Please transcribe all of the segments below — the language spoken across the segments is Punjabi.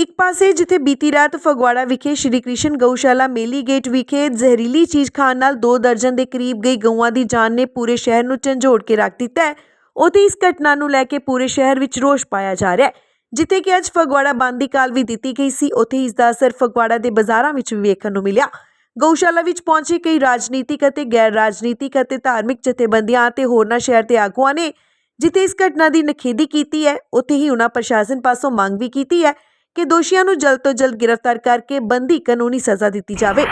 ਇੱਕ ਪਾਸੇ ਜਿੱਥੇ ਬੀਤੀ ਰਾਤ ਫਗਵਾੜਾ ਵਿਖੇ ਸ਼੍ਰੀ ਕ੍ਰਿਸ਼ਨ ਗਊਸ਼ਾਲਾ ਮੇਲੀ ਗੇਟ ਵਿਖੇ ਜ਼ਹਿਰੀਲੀ ਚੀਜ਼ ਖਾਣ ਨਾਲ ਦੋ ਦਰਜਨ ਦੇ ਕਰੀਬ ਗਈ ਗਊਆਂ ਦੀ ਜਾਨ ਨੇ ਪੂਰੇ ਸ਼ਹਿਰ ਨੂੰ ਝੰਜੋੜ ਕੇ ਰੱਖ ਦਿੱਤਾ ਹੈ। ਉੱਥੇ ਇਸ ਘਟਨਾ ਨੂੰ ਲੈ ਕੇ ਪੂਰੇ ਸ਼ਹਿਰ ਵਿੱਚ ਰੋਸ਼ ਪਾਇਆ ਜਾ ਰਿਹਾ ਹੈ, ਜਿੱਥੇ ਕਿ ਅੱਜ ਫਗਵਾੜਾ ਬੰਦ ਦੀ ਕਾਲ ਵੀ ਦਿੱਤੀ ਗਈ ਸੀ। ਉੱਥੇ ਇਸ ਦਾ ਅਸਰ ਫਗਵਾੜਾ ਦੇ ਬਾਜ਼ਾਰਾਂ ਵਿੱਚ ਵੀ ਵੇਖਣ ਨੂੰ ਮਿਲਿਆ। ਗਊਸ਼ਾਲਾ ਵਿੱਚ ਪਹੁੰਚੇ ਕਈ ਰਾਜਨੀਤਿਕ ਅਤੇ ਗੈਰ ਰਾਜਨੀਤਿਕ ਅਤੇ ਧਾਰਮਿਕ ਜਥੇਬੰਦੀਆਂ ਅਤੇ ਹੋਰਨਾਂ ਸ਼ਹਿਰ ਦੇ ਆਗੂਆਂ ਨੇ ਜਿੱਥੇ ਇਸ ਘਟਨਾ ਦੀ ਨਖੇਦੀ ਕੀਤੀ ਹੈ, ਉੱਥੇ ਹੀ ਉਹਨਾਂ ਪ੍ਰਸ਼ਾਸਨ ਪਾਸੋਂ ਮੰਗ ਵੀ ਕੀਤੀ ਹੈ ਕਿ ਦੋਸ਼ੀਆਂ ਨੂੰ ਜਲਦ ਤੋਂ ਜਲਦ ਗ੍ਰਿਫਤਾਰ ਕਰਕੇ ਬੰਦੀ ਕਾਨੂੰਨੀ ਸਜ਼ਾ ਦਿੱਤੀ ਜਾਵੇ।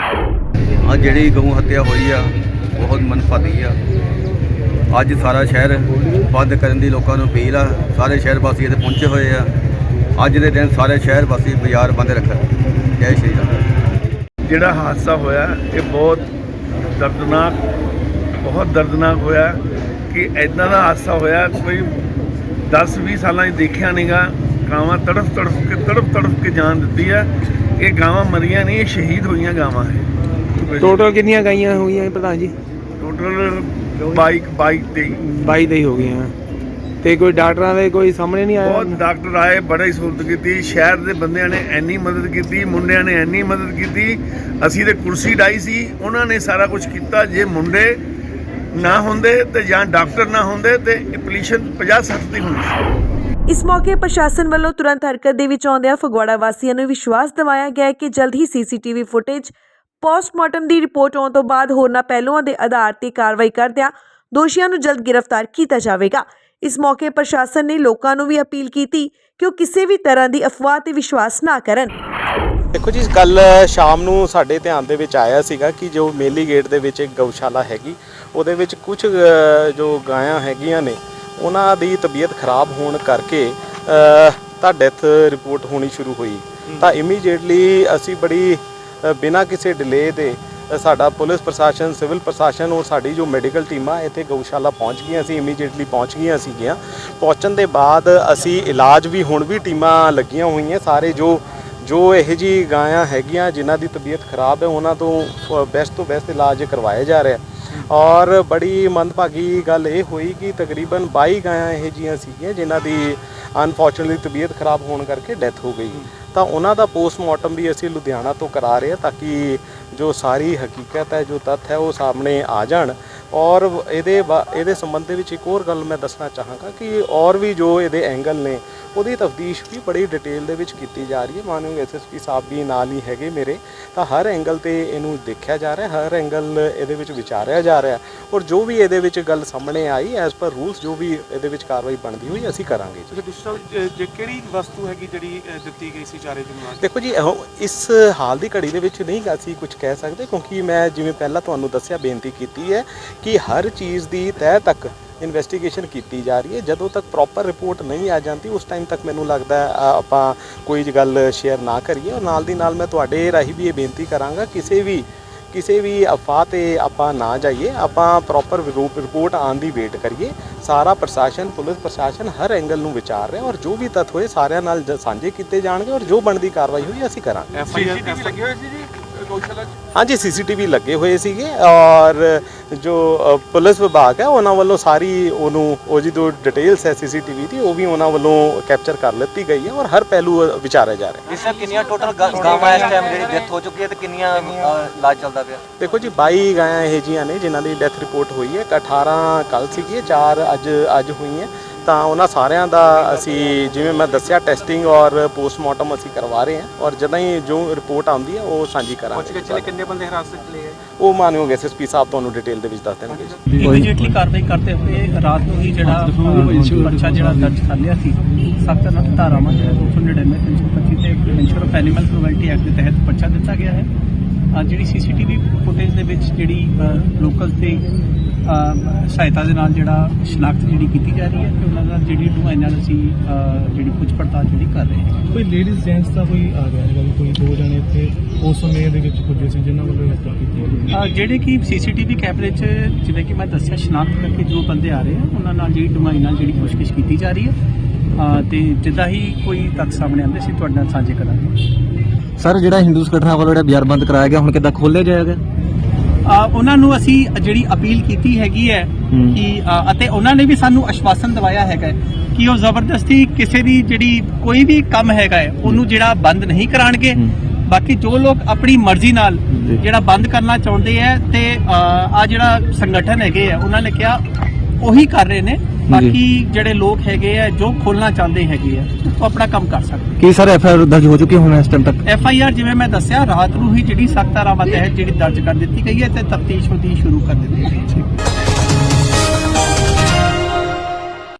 ਆ ਜਿਹੜੀ ਗਊ ਹੱਤਿਆ ਹੋਈ ਆ ਬਹੁਤ ਮਨਫਾਦੀ ਆ। ਅੱਜ ਸਾਰਾ ਸ਼ਹਿਰ ਬੰਦ ਕਰਨ ਦੀ ਲੋਕਾਂ ਨੂੰ ਅਪੀਲ ਆ। ਸਾਰੇ ਸ਼ਹਿਰ ਵਾਸੀ ਇੱਥੇ ਪਹੁੰਚੇ ਹੋਏ ਆ। ਅੱਜ ਦੇ ਦਿਨ ਸਾਰੇ ਸ਼ਹਿਰ ਵਾਸੀ ਬਾਜ਼ਾਰ ਬੰਦ ਰੱਖਣ। ਜੈ ਸ਼੍ਰੀ ਰਾਮ। ਜਿਹੜਾ ਹਾਦਸਾ ਹੋਇਆ ਇਹ ਬਹੁਤ ਦਰਦਨਾਕ ਬਹੁਤ ਦਰਦਨਾਕ ਹੋਇਆ ਕਿ ਐਦਾਂ ਦਾ ਹਾਦਸਾ ਹੋਇਆ। ਕੋਈ 10-20 ਸਾਲਾਂ 'ਚ ਦੇਖਿਆ ਨਹੀਂਗਾ ਗਾਵਾਂ ਤੜਫ ਤੜਫ ਕੇ ਤੜਫ ਤੜਫ ਕੇ ਜਾਨ ਦਿੱਤੀ ਆ। ਇਹ ਗਾਵਾਂ ਮਰੀਆਂ ਨਹੀਂ ਇਹ ਸ਼ਹੀਦ ਹੋਈਆਂ ਗਾਵਾਂ ਹੈ ਟੋਟਲ ਕਿੰਨੀਆਂ ਗਾਈਆਂ ਹੋਈਆਂ ਪ੍ਰਧਾਨ ਜੀ? ਟੋਟਲ ਬਾਈਕ ਬਾਈਕ ਤੇ 22 ਦੇ ਹੀ ਹੋ ਗਈਆਂ। ਤੇ ਕੋਈ ਡਾਕਟਰਾਂ ਦੇ ਕੋਈ ਸਾਹਮਣੇ ਨਹੀਂ ਆਇਆ? ਬਹੁਤ ਡਾਕਟਰ ਆਏ ਬੜੀ ਸਹੂਲਤ ਕੀਤੀ। ਸ਼ਹਿਰ ਦੇ ਬੰਦਿਆਂ ਨੇ ਇੰਨੀ ਮਦਦ ਕੀਤੀ ਮੁੰਡਿਆਂ ਨੇ ਇੰਨੀ ਮਦਦ ਕੀਤੀ। ਅਸੀਂ ਤੇ ਕੁਰਸੀ ਡਾਈ ਸੀ ਉਹਨਾਂ ਨੇ ਸਾਰਾ ਕੁਝ ਕੀਤਾ। ਜੇ ਮੁੰਡੇ ਨਾ ਹੁੰਦੇ ਤੇ ਜਾਂ ਡਾਕਟਰ ਨਾ ਹੁੰਦੇ ਤੇ ਪੋਲੀਸ਼ਨ 50 60 ਦੀ ਹੋਣੀ ਸੀ। ਇਸ ਮੌਕੇ ਪ੍ਰਸ਼ਾਸਨ ਵੱਲੋਂ ਤੁਰੰਤ ਹਰਕਤ ਦੇ ਵਿੱਚ ਆਉਂਦਿਆਂ ਫਗਵਾੜਾ ਵਾਸੀਆਂ ਨੂੰ ਵਿਸ਼ਵਾਸ ਦਿਵਾਇਆ ਗਿਆ ਕਿ ਜਲਦ ਹੀ ਸੀਸੀਟੀਵੀ ਫੁਟੇਜ ਪੋਸਟਮਾਰਟਮ ਦੀ ਰਿਪੋਰਟ ਆਉਣ ਤੋਂ ਬਾਅਦ ਹੋਰਨਾਂ ਪਹਿਲੂਆਂ ਦੇ ਆਧਾਰ ਤੇ ਕਾਰਵਾਈ ਕਰਦਿਆਂ ਦੋਸ਼ੀਆਂ ਨੂੰ ਜਲਦ ਗ੍ਰਿਫਤਾਰ ਕੀਤਾ ਜਾਵੇਗਾ। ਇਸ ਮੌਕੇ ਪ੍ਰਸ਼ਾਸਨ ਨੇ ਲੋਕਾਂ ਨੂੰ ਵੀ ਅਪੀਲ ਕੀਤੀ ਕਿ ਉਹ ਕਿਸੇ ਵੀ ਤਰ੍ਹਾਂ ਦੀ ਅਫਵਾਹ ਤੇ ਵਿਸ਼ਵਾਸ ਨਾ ਕਰਨ। ਦੇਖੋ ਜੀ ਕੱਲ ਸ਼ਾਮ ਨੂੰ ਸਾਡੇ ਧਿਆਨ ਦੇ ਵਿੱਚ ਆਇਆ ਸੀਗਾ ਕਿ ਜੋ ਮੇਲੀ ਗੇਟ ਦੇ ਵਿੱਚ ਇੱਕ ਗਊਸ਼ਾਲਾ ਹੈਗੀ, ਉਹਦੇ ਵਿੱਚ ਕੁਝ ਜੋ ਗਾਇਆਂ ਹੈਗੀਆਂ ਨੇ ਉਹਨਾਂ ਦੀ ਤਬੀਅਤ ਖਰਾਬ ਹੋਣ ਕਰਕੇ ਤਾਂ ਡੈਥ ਰਿਪੋਰਟ ਹੋਣੀ ਸ਼ੁਰੂ ਹੋਈ। ਤਾਂ ਇਮੀਡੀਏਟਲੀ ਅਸੀਂ ਬੜੀ ਬਿਨਾਂ ਕਿਸੇ ਡਿਲੇ ਦੇ ਸਾਡਾ ਪੁਲਿਸ ਪ੍ਰਸ਼ਾਸਨ ਸਿਵਲ ਪ੍ਰਸ਼ਾਸਨ ਔਰ ਸਾਡੀ ਜੋ ਮੈਡੀਕਲ ਟੀਮਾਂ ਇੱਥੇ ਗਊਸ਼ਾਲਾ ਪਹੁੰਚ ਗਈਆਂ ਸੀ ਇਮੀਡੀਏਟਲੀ ਪਹੁੰਚ ਗਈਆਂ ਸੀਗੀਆਂ। ਪਹੁੰਚਣ ਦੇ ਬਾਅਦ ਅਸੀਂ ਇਲਾਜ ਵੀ ਹੁਣ ਵੀ ਟੀਮਾਂ ਲੱਗੀਆਂ ਹੋਈਆਂ ਸਾਰੇ ਜੋ ਜੋ ਇਹ ਜੀ ਗਾਇਆਂ ਹੈਗੀਆਂ ਜਿਨ੍ਹਾਂ ਦੀ ਤਬੀਅਤ ਖਰਾਬ ਹੈ ਉਹਨਾਂ ਤੋਂ ਬੈਸਟ ਤੋਂ ਬੈਸਟ ਇਲਾਜ ਕਰਵਾਇਆ ਜਾ ਰਿਹਾ। ਔਰ ਬੜੀ ਮੰਦਭਾਗੀ ਗੱਲ ਇਹ ਹੋਈ ਕਿ ਤਕਰੀਬਨ 22 ਗਾਇਆਂ ਇਹ ਜੀਆਂ ਸੀਗੀਆਂ ਜਿਨ੍ਹਾਂ ਦੀ ਅਨਫੋਰਚੂਨਟਲੀ ਤਬੀਅਤ ਖਰਾਬ ਹੋਣ ਕਰਕੇ ਡੈਥ ਹੋ ਗਈ। ਤਾਂ ਉਹਨਾਂ ਦਾ ਪੋਸਟਮਾਰਟਮ ਵੀ ਅਸੀਂ ਲੁਧਿਆਣਾ ਤੋਂ ਕਰਾ ਰਹੇ ਹਾਂ ਤਾਂ ਕਿ ਜੋ ਸਾਰੀ ਹਕੀਕਤ ਹੈ, ਜੋ ਤੱਥ ਹੈ, ਉਹ ਸਾਹਮਣੇ ਆ ਜਾਣ। ਔਰ ਇਹਦੇ ਬਾ- ਇਹਦੇ ਸੰਬੰਧ ਦੇ ਵਿੱਚ ਇੱਕ ਹੋਰ ਗੱਲ ਮੈਂ ਦੱਸਣਾ ਚਾਹਾਂਗਾ ਕਿ ਔਰ ਵੀ ਜੋ ਇਹਦੇ ਐਂਗਲ ਨੇ ਉਹਦੀ ਤਫਤੀਸ਼ ਵੀ ਬੜੀ ਡਿਟੇਲ ਦੇ ਵਿੱਚ ਕੀਤੀ ਜਾ ਰਹੀ ਹੈ। ਮਾਨਯੋਗ ਐਸਐਸਪੀ ਸਾਹਿਬ ਵੀ ਨਾਲ ਹੀ ਹੈਗੇ ਮੇਰੇ। ਤਾਂ ਹਰ ਐਂਗਲ ਤੇ ਇਹਨੂੰ ਦੇਖਿਆ ਜਾ ਰਿਹਾ ਹਰ ਐਂਗਲ ਇਹਦੇ ਵਿੱਚ ਵਿਚਾਰਿਆ ਜਾ ਰਿਹਾ। ਔਰ ਜੋ ਵੀ ਇਹਦੇ ਵਿੱਚ ਗੱਲ ਸਾਹਮਣੇ ਆਈ ਐਸ ਪਰ ਰੂਲਸ ਜੋ ਵੀ ਇਹਦੇ ਵਿੱਚ ਕਾਰਵਾਈ ਬਣਦੀ ਹੋਈ ਅਸੀਂ ਕਰਾਂਗੇ ਜੀ। ਡਿਜੀਟਲ ਜੇ ਕਿਹੜੀ ਵਸਤੂ ਹੈਗੀ ਜਿਹੜੀ ਦਿੱਤੀ ਗਈ ਸੀ ਚਾਰੇ ਜਮਾਤ ਦੇਖੋ ਜੀ ਇਸ ਹਾਲ ਦੀ ਘੜੀ ਦੇ ਵਿੱਚ ਨਹੀਂ ਅਸੀਂ ਕੁਝ ਕਹਿ ਸਕਦੇ ਕਿਉਂਕਿ ਮੈਂ ਜਿਵੇਂ ਪਹਿਲਾਂ ਤੁਹਾਨੂੰ ਦੱਸਿਆ ਬੇਨਤੀ ਕੀਤੀ ਹੈ ਕਿ ਹਰ ਚੀਜ਼ ਦੀ ਤਹਿ ਤੱਕ ਇਨਵੈਸਟੀਗੇਸ਼ਨ ਕੀਤੀ ਜਾ ਰਹੀ ਹੈ। ਜਦੋਂ ਤੱਕ ਪ੍ਰੋਪਰ ਰਿਪੋਰਟ ਨਹੀਂ ਆ ਜਾਂਦੀ ਉਸ ਟਾਈਮ ਤੱਕ ਮੈਨੂੰ ਲੱਗਦਾ ਆਪਾਂ ਕੋਈ ਗੱਲ ਸ਼ੇਅਰ ਨਾ ਕਰੀਏ। ਔਰ ਨਾਲ ਦੀ ਨਾਲ ਮੈਂ ਤੁਹਾਡੇ ਰਾਹੀਂ ਵੀ ਇਹ ਬੇਨਤੀ ਕਰਾਂਗਾ ਕਿਸੇ ਵੀ ਕਿਸੇ ਵੀ ਅਫਵਾਹ ਤੇ ਆਪਾਂ ਨਾ ਜਾਈਏ। ਆਪਾਂ ਪ੍ਰੋਪਰ ਰਿਪੋਰਟ ਆਉਣ ਦੀ ਵੇਟ ਕਰੀਏ। ਸਾਰਾ ਪ੍ਰਸ਼ਾਸਨ ਪੁਲਿਸ ਪ੍ਰਸ਼ਾਸਨ ਹਰ ਐਂਗਲ ਨੂੰ ਵਿਚਾਰ ਰਿਹਾ ਔਰ ਜੋ ਵੀ ਤੱਥ ਹੋਏ ਸਾਰਿਆਂ ਨਾਲ ਜ- ਸਾਂਝੇ ਕੀਤੇ ਜਾਣਗੇ ਔਰ ਜੋ ਬਣਦੀ ਕਾਰਵਾਈ ਹੋਈ ਅਸੀਂ ਕਰਾਂਗੇ। ਲੱਗੇ ਸੀ ਜੀ? ਹਾਂਜੀ ਸੀਸੀਟੀਵੀ ਲੱਗੇ ਹੋਏ ਸੀਗੇ ਔਰ ਜੋ ਪੁਲਿਸ ਵਿਭਾਗ ਹੈ ਉਹਨਾਂ ਵੱਲੋਂ ਸਾਰੀ ਉਹਨੂੰ ਉਹ ਜੀ ਜੋ ਡਿਟੇਲਸ ਹੈ ਸੀਸੀਟੀਵੀ ਦੀ ਉਹ ਵੀ ਉਹਨਾਂ ਵੱਲੋਂ ਕੈਪਚਰ ਕਰ ਲਿੱਤੀ ਗਈ ਹੈ ਔਰ ਹਰ ਪਹਿਲੂ ਵਿਚਾਰਿਆ ਜਾ ਰਿਹਾ ਹੈ। ਇਸ ਕਿੰਨੀਆਂ ਟੋਟਲ ਗਾਵਾਂ ਇਸ ਟਾਈਮ ਜਿਹੜੀ ਡੈਥ ਹੋ ਚੁੱਕੀ ਹੈ ਤੇ ਕਿੰਨੀਆਂ ਇਲਾਜ ਚੱਲਦਾ ਪਿਆ? ਦੇਖੋ ਜੀ 22 ਗਾਇਆਂ ਇਹ ਜੀਆਂ ਨੇ ਜਿਨ੍ਹਾਂ ਦੀ ਡੈਥ ਰਿਪੋਰਟ ਹੋਈ ਹੈ ਇੱਕ 18 ਕੱਲ ਸੀਗੀ 4 ਅੱਜ ਅੱਜ ਹੋਈਆਂ। ਤਾਂ ਉਹਨਾਂ ਸਾਰਿਆਂ ਦਾ ਅਸੀਂ ਜਿਵੇਂ ਮੈਂ ਦੱਸਿਆ ਟੈਸਟਿੰਗ ਔਰ ਪੋਸਟਮਾਰਟਮ ਅਸੀਂ ਕਰਵਾ ਰਹੇ ਹਾਂ ਔਰ ਜਦੋਂ ਹੀ ਜੋ ਰਿਪੋਰਟ ਆਉਂਦੀ ਹੈ ਉਹ ਸਾਂਝੀ ਪੁੱਛ ਕਰਾਂਗੇ। ਕੇ ਚਲੇ ਕਿੰਨੇ ਬੰਦੇ ਹਿਰਾਸਤ ਚ ਲਏ ਗਏ ਉਹ ਮਾਨਯੋਗ ਐਸਐਸਪੀ ਸਾਹਿਬ ਤੁਹਾਨੂੰ ਡਿਟੇਲ ਦੇ ਵਿੱਚ ਦੱਸ ਦੇਣਗੇ ਜੀ। ਇਮੀਡੀਏਟਲੀ ਕਾਰਵਾਈ ਕਰਦੇ ਹੋਏ ਰਾਤ ਨੂੰ ਹੀ ਜਿਹੜਾ ਪਰਚਾ ਜਿਹੜਾ ਦਰਜ ਕਰ ਲਿਆ ਸੀ ਸਖਤ ਧਾਰਾਵਾਂ ਜਿਹੜਾ 299 325 ਤੇ prevention of animal cruelty act ਦੇ ਤਹਿਤ ਪਰਚਾ ਦਿੱਤਾ ਗਿਆ ਹੈ। ਅਹ, ਜਿਹੜੀ ਸੀਸੀਟੀਵੀ ਫੁਟੇਜ ਦੇ ਵਿੱਚ ਜਿਹੜੀ ਲੋਕਲ ਤੇ ਸਹਾਇਤਾ ਦੇ ਨਾਲ ਜਿਹੜਾ ਸ਼ਨਾਖਤ ਜਿਹੜੀ ਕੀਤੀ ਜਾ ਰਹੀ ਹੈ ਤੇ ਉਹਨਾਂ ਨਾਲ ਜਿਹੜੀ ਡੂੰਘਾਈ ਨਾਲ ਅਸੀਂ ਜਿਹੜੀ ਪੁੱਛ ਪੜਤਾਲ ਜਿਹੜੀ ਕਰ ਰਹੇ ਹਾਂ। ਕੋਈ ਲੇਡੀਜ਼ ਜੈਂਟਸ ਦਾ ਕੋਈ ਆ ਗਿਆ ਹੈਗਾ ਵੀ ਕੋਈ ਦੋ ਜਣੇ ਇੱਥੇ ਉਸ ਸਮੇਂ ਦੇ ਵਿੱਚ ਪੁੱਜੇ ਸੀ ਜਿਨ੍ਹਾਂ ਵੱਲੋਂ ਇਹ ਹੱਤਿਆ ਕੀਤੀ ਗਈ ਜਿਹੜੇ ਕਿ ਸੀਸੀਟੀਵੀ ਕੈਮਰੇ 'ਚ ਜਿਵੇਂ ਕਿ ਮੈਂ ਦੱਸਿਆ ਸ਼ਨਾਖਤ ਕਰਕੇ ਜੋ ਬੰਦੇ ਆ ਰਹੇ ਆ ਉਹਨਾਂ ਨਾਲ ਜਿਹੜੀ ਡੂੰਘਾਈ ਨਾਲ ਜਿਹੜੀ ਪੁੱਛਗਿੱਛ ਕੀਤੀ ਜਾ ਰਹੀ ਹੈ। ਤੇ ਜਿੱਦਾਂ ਹੀ ਕੋਈ ਤੱਥ ਸਾਹਮਣੇ ਆਉਂਦੇ ਸੀ ਤੁਹਾਡੇ ਨਾਲ ਸਾਂਝੇ ਕਰਾਂਗੇ। ਸਰ ਜਿਹੜਾ ਹਿੰਦੂ ਸੰਗਠਨਾਂ ਵੱਲੋਂ ਜਿਹੜਾ ਬਿਆਰ ਬੰਦ ਕਰਾਇਆ ਗਿਆ ਹੁਣ ਕਿੱਦਾਂ ਖੋਲਿਆ ਜਾਏਗਾ? ਉਹਨਾਂ ਨੂੰ ਅਸੀਂ ਜਿਹੜੀ ਅਪੀਲ ਕੀਤੀ ਹੈਗੀ ਹੈ ਕਿ ਅਤੇ ਉਹਨਾਂ ਨੇ ਵੀ ਸਾਨੂੰ ਆਸ਼ਵਾਸਨ ਦਿਵਾਇਆ ਹੈਗਾ ਕਿ ਉਹ ਜ਼ਬਰਦਸਤੀ ਕਿਸੇ ਦੀ ਜਿਹੜੀ ਕੋਈ ਵੀ ਕੰਮ ਹੈਗਾ ਹੈ ਉਹਨੂੰ ਜਿਹੜਾ ਬੰਦ ਨਹੀਂ ਕਰਾਣਗੇ। ਬਾਕੀ ਜੋ ਲੋਕ ਆਪਣੀ ਮਰਜ਼ੀ ਨਾਲ ਜਿਹੜਾ ਬੰਦ ਕਰਨਾ ਚਾਹੁੰਦੇ ਹੈ ਤੇ ਆ ਜਿਹੜਾ ਸੰਗਠਨ ਹੈਗੇ ਆ ਉਹਨਾਂ ਨੇ ਕਿਹਾ ਉਹੀ ਕਰ ਰਹੇ ਨੇ। ਬਾਕੀ ਜਿਹੜੇ ਲੋਕ ਹੈਗੇ ਆ ਜੋ ਖੋਲਣਾ ਚਾਹੁੰਦੇ ਹੈਗੇ ਆ ਉਹ ਆਪਣਾ ਕੰਮ ਕਰ ਸਕਦੇ। ਕੀ ਸਰ ਐਫ ਆਈ ਆਰ ਦਰਜ ਹੋ ਚੁੱਕੀ ਹੁਣ ਇਸ ਟਾਈਮ ਤੱਕ? ਐਫ ਆਈ ਆਰ ਜਿਵੇਂ ਮੈਂ ਦੱਸਿਆ ਰਾਤ ਨੂੰ ਹੀ ਜਿਹੜੀ ਸਖਤ ਧਾਰਾਵਾਂ ਤਹਿਤ ਜਿਹੜੀ ਦਰਜ ਕਰ ਦਿੱਤੀ ਗਈ ਹੈ ਤੇ ਤਫਤੀਸ਼ ਉਹਦੀ ਸ਼ੁਰੂ ਕਰ ਦਿੱਤੀ ਗਈ ਹੈ।